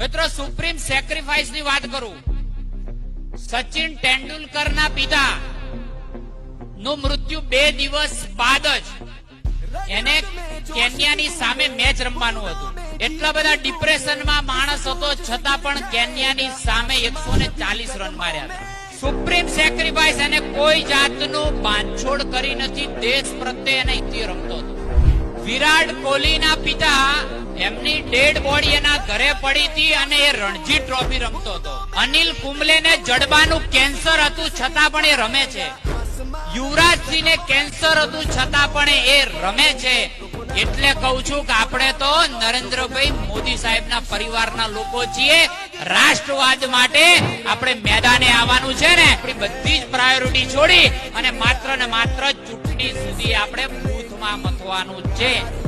મિત્રો સુપ્રીમ સેક્રિફાઈસની વાત કરું. સચિન તેંડુલકરના પિતા નું મૃત્યુ બે દિવસ બાદ જ એને કેન્યાની સામે મેચ રમવાનું હતું. એટલા બધા ડિપ્રેશનમાં માણસ હતો, છતાં પણ કેન્યાની સામે એકસો ને ચાલીસ રન માર્યા સુપ્રીમ સેક્રિફાઈસ એને કોઈ જાતનું બાંધછોડ કરી નથી, દેશ પ્રત્યે એને રમતો હતો. વિરાટ કોહલીના પિતા ડેડ બોડી એના ઘરે પડી હતી અને એ રણજી ટ્રોફી રમતો હતો. અનિલ કુંબલેને જડબાનું કેન્સર હતું છતાં પણ એ રમે છે. યુવરાજસિંહને કેન્સર હતું છતાં પણ એ રમે છે. એટલે કહું છું કે આપણે તો નરેન્દ્રભાઈ મોદી સાહેબના પરિવારના લોકો છીએ. રાષ્ટ્રવાદ માટે આપણે મેદાને આવવાનું છે ને. આપણી બધી જ પ્રાયોરિટી છોડી અને માત્ર ને માત્ર ચૂંટણી સુધી આપણે બૂથમાં મથવાનું છે.